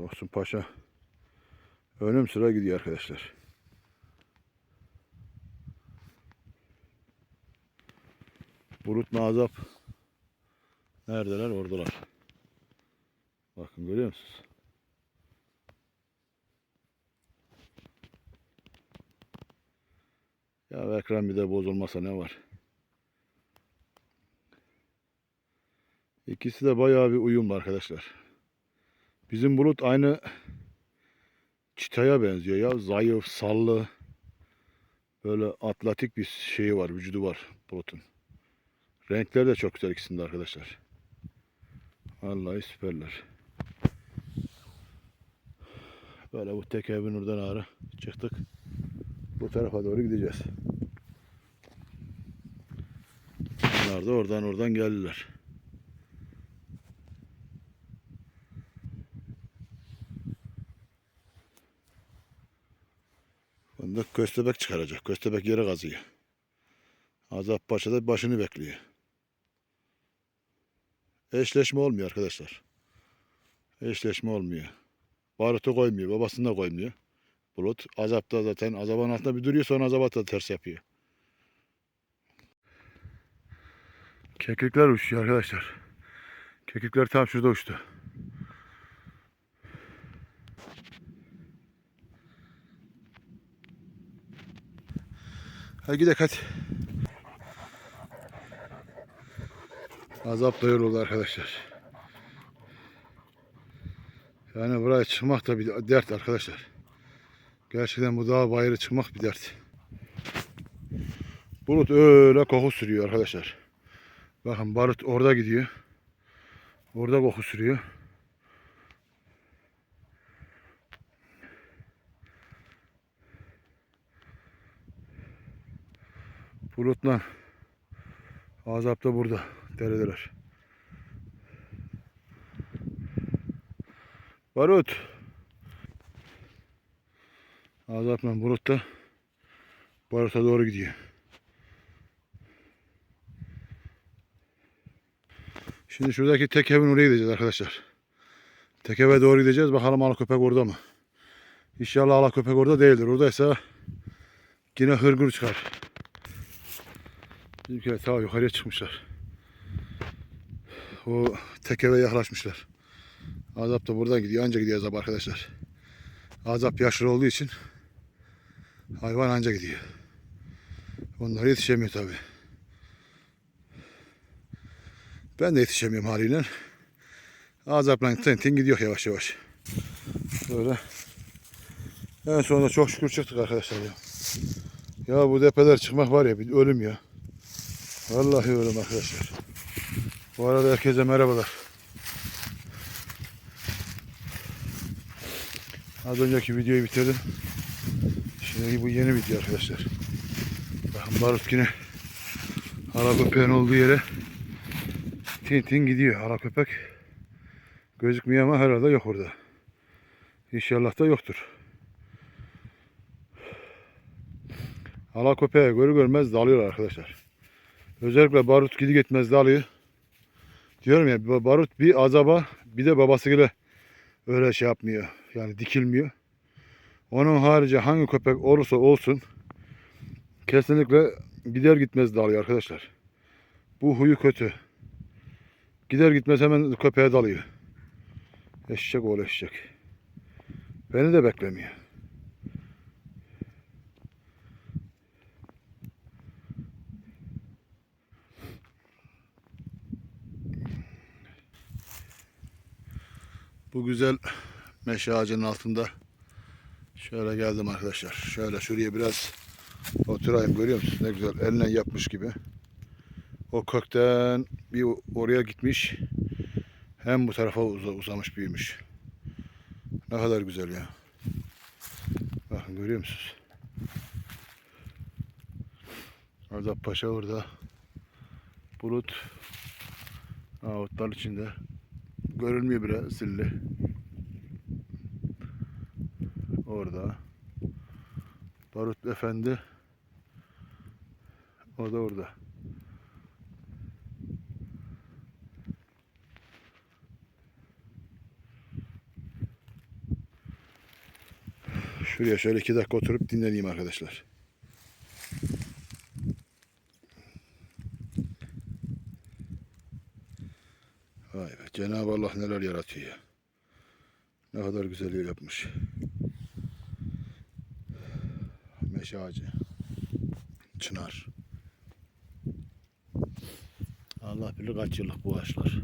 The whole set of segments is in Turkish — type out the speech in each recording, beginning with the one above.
Tosun Paşa önüm sıra gidiyor arkadaşlar. Bulut Nazap neredeler? Oradalar. Bakın görüyor musunuz? Ya ekran bir de bozulmasa ne var? İkisi de bayağı bir uyumlu arkadaşlar. Bizim bulut aynı çitaya benziyor ya. Zayıf, sallı. Böyle atletik bir şeyi var, vücudu var bulutun. Renkleri de çok güzel ikisinde arkadaşlar. Vallahi süperler. Böyle bu tek evin oradan ağrı çıktık. Bu tarafa doğru gideceğiz. Onlar da oradan oradan geldiler. Bunda köstebek çıkaracak. Köstebek yere kazıyor. Azap Paşa da başını bekliyor. Eşleşme olmuyor arkadaşlar. Eşleşme olmuyor. Barutu koymuyor. Babasını da koymuyor. Bulut. Azapta zaten azaban altında bir duruyor sonra azabat da ters yapıyor. Kekikler uçuyor arkadaşlar. Kekikler tam şurada uçtu. Hadi gidelim hadi. Azap da yoruldu arkadaşlar. Yani buraya çıkmak da bir dert arkadaşlar. Gerçekten bu dağ bayırı çıkmak bir dert. Bulut öyle koku sürüyor arkadaşlar. Bakın barut orada gidiyor. Orada koku sürüyor. Bulutla Azap da burada. Deredeler. Barut. Azapla Bulut da Barut'a doğru gidiyor. Şimdi şuradaki tek evin oraya gideceğiz arkadaşlar. Tek eve doğru gideceğiz. Bakalım ala köpek orada mı? İnşallah ala köpek orada değildir. Oradaysa yine hırgür çıkar. Bizimkiler ta yukarıya çıkmışlar. O tek eve yaklaşmışlar. Azap da buradan gidiyor. Anca gidiyor Azap arkadaşlar. Azap yaşlı olduğu için hayvan anca gidiyor. Onlar yetişemiyor tabi. Ben de yetişemiyorum haliyle. Azapla tentin gidiyor yavaş yavaş. Böyle. En sonunda çok şükür çıktık arkadaşlar ya. Ya bu depeler çıkmak var ya bir ölüm ya. Vallahi ölüm arkadaşlar. Bu arada herkese merhabalar. Az önceki videoyu bitirdim. Şimdi bu yeni video arkadaşlar. Bakın barut yine hala köpeğin olduğu yere tin tin gidiyor. Hala köpek gözükmüyor ama herhalde yok orada. İnşallah da yoktur. Hala köpeği görür görmez dalıyorlar arkadaşlar. Özellikle barut gidi gitmez dalıyor. Diyorum ya ba- barut bir azaba bir de babası gibi öyle şey yapmıyor. Yani dikilmiyor. Onun harici hangi köpek olursa olsun kesinlikle gider gitmez dalıyor arkadaşlar. Bu huyu kötü. Gider gitmez hemen köpeğe dalıyor. Eşek oğlu eşek. Beni de beklemiyor. Bu güzel meşe ağacının altında şöyle geldim arkadaşlar. Şöyle şuraya biraz oturayım görüyor musunuz? Ne güzel eline yapmış gibi. O kökten bir oraya gitmiş. Hem bu tarafa uza- uzamış büyümüş. Ne kadar güzel ya. Bakın görüyor musunuz? Orada paşa orada. Bulut. Ha, otlar içinde. Görünmüyor bile silli. Orada. Barut Efendi. O da orada. Şuraya şöyle iki dakika oturup dinleneyim arkadaşlar. Neler yaratıyor ya. Ne kadar güzel yapmış. Meşe ağacı. Çınar. Allah bilir kaç yıllık bu ağaçlar.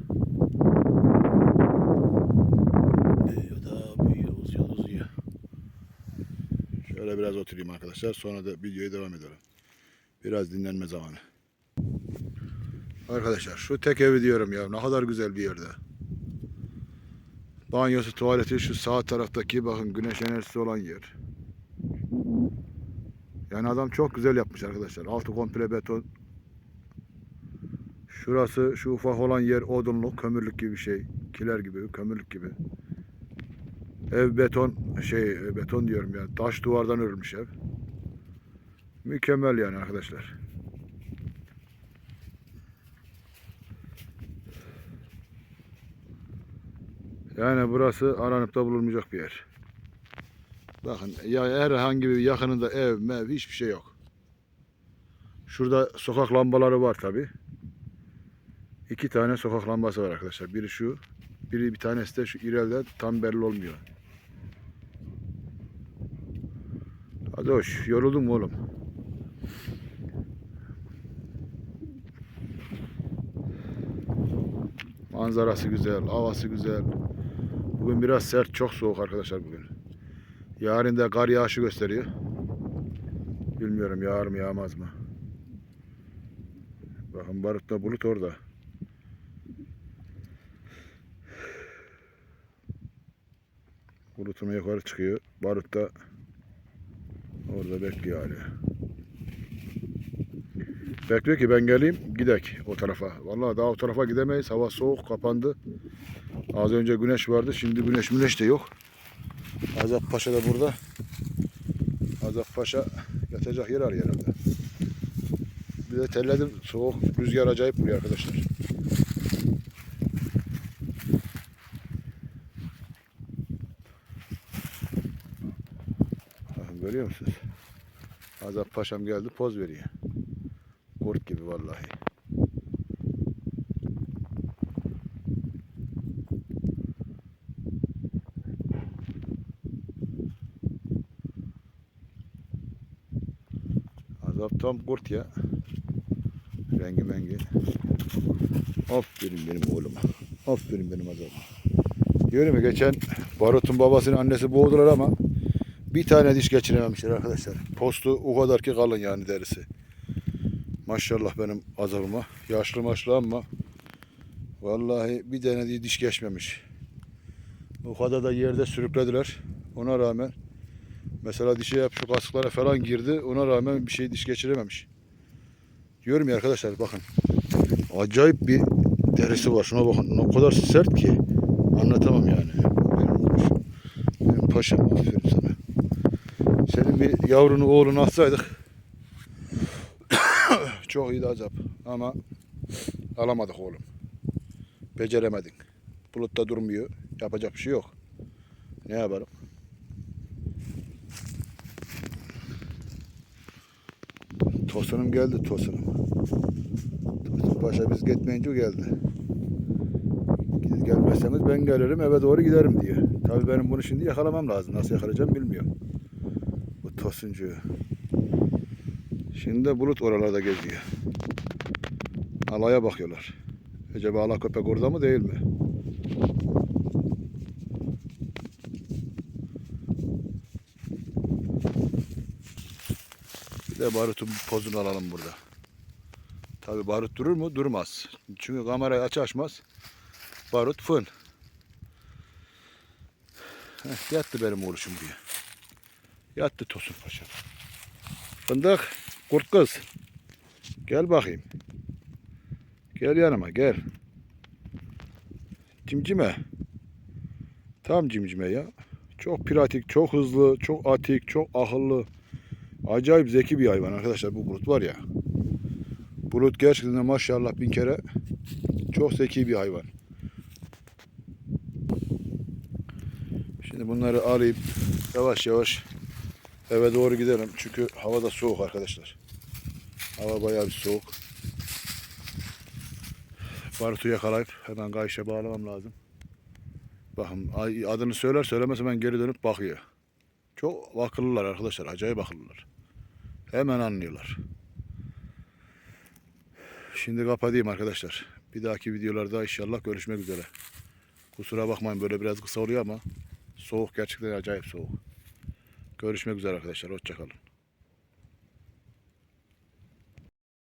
Büyüyor da büyüyor, uzuyor, uzuyor. Şöyle biraz oturayım arkadaşlar. Sonra da videoya devam edelim. Biraz dinlenme zamanı. Arkadaşlar şu tek evi diyorum ya. Ne kadar güzel bir yerde. Banyosu, tuvaleti şu sağ taraftaki bakın güneş enerjisi olan yer. Yani adam çok güzel yapmış arkadaşlar. Altı komple beton. Şurası şu ufak olan yer odunluk, kömürlük gibi bir şey. Kiler gibi, kömürlük gibi. Ev beton, şey beton diyorum yani. Taş duvardan örülmüş ev. Mükemmel yani arkadaşlar. Yani burası aranıp da bulunmayacak bir yer. Bakın ya herhangi bir yakınında ev, mev hiçbir şey yok. Şurada sokak lambaları var tabi. İki tane sokak lambası var arkadaşlar. Biri şu, biri bir tanesi de şu ileride tam belli olmuyor. Hadi hoş, yoruldun mu oğlum? Manzarası güzel, havası güzel. Bugün biraz sert, çok soğuk arkadaşlar bugün. Yarın da kar yağışı gösteriyor. Bilmiyorum yağar mı yağmaz mı. Bakın barutta bulut orada. Bulutun yukarı çıkıyor. Barut da orada bekliyor hala. Bekliyor ki ben geleyim gidek o tarafa. Vallahi daha o tarafa gidemeyiz. Hava soğuk kapandı. Az önce güneş vardı. Şimdi güneş güneş de yok. Azap Paşa da burada. Azap Paşa yatacak yer arıyor herhalde. Bir de telledim. Soğuk rüzgar acayip vuruyor arkadaşlar. Görüyor musunuz? Azap Paşam geldi poz veriyor. Kurt gibi vallahi. Azap tam kurt ya. Rengi mengi. Aferin benim oğluma. Aferin benim azabım. Diyorum ya geçen Barut'un babasının annesi boğdular ama bir tane diş geçirememişler arkadaşlar. Postu o kadar ki kalın yani derisi. Maşallah benim azabıma. Yaşlı maşlı ama vallahi bir tane diş geçmemiş. O kadar da yerde sürüklediler. Ona rağmen mesela dişe yap şu kasıklara falan girdi. Ona rağmen bir şey diş geçirememiş. Diyorum ya arkadaşlar bakın. Acayip bir derisi var. Şuna bakın. O kadar sert ki anlatamam yani. Benim, benim paşam aferin sana. Senin bir yavrunu oğlunu alsaydık çok iyiydi acaba. Ama alamadık oğlum. Beceremedin. Bulutta durmuyor. Yapacak bir şey yok. Ne yaparım? Tosunum geldi tosunum. Tosun Paşa biz gitmeyince geldi. Siz gelmezseniz ben gelirim eve doğru giderim diyor. Tabii benim bunu şimdi yakalamam lazım. Nasıl yakalayacağım bilmiyorum. Bu tosuncuyu. Şimdi de bulut oralarda geziyor. Alaya bakıyorlar. Acaba ala köpek orada mı değil mi? Bir de barutun pozunu alalım burada. Tabi barut durur mu? Durmaz. Çünkü kamerayı aç açmaz. Barut fın. Heh, yattı benim oğluşum diye. Yattı Tosun Paşa. Fındık, kurt kız. Gel bakayım. Gel yanıma gel. Cimcime. Tam cimcime ya. Çok pratik, çok hızlı, çok atik, çok akıllı. Acayip zeki bir hayvan arkadaşlar bu bulut var ya. Bulut gerçekten maşallah bin kere çok zeki bir hayvan. Şimdi bunları alayım yavaş yavaş eve doğru gidelim. Çünkü hava da soğuk arkadaşlar. Hava bayağı bir soğuk. Barutu yakalayıp hemen kayışa bağlamam lazım. Bakın adını söyler söylemez hemen geri dönüp bakıyor. Çok akıllılar arkadaşlar. Acayip akıllılar. Hemen anlıyorlar. Şimdi kapatayım arkadaşlar. Bir dahaki videolarda inşallah görüşmek üzere. Kusura bakmayın böyle biraz kısa oluyor ama soğuk gerçekten acayip soğuk. Görüşmek üzere arkadaşlar. Hoşçakalın.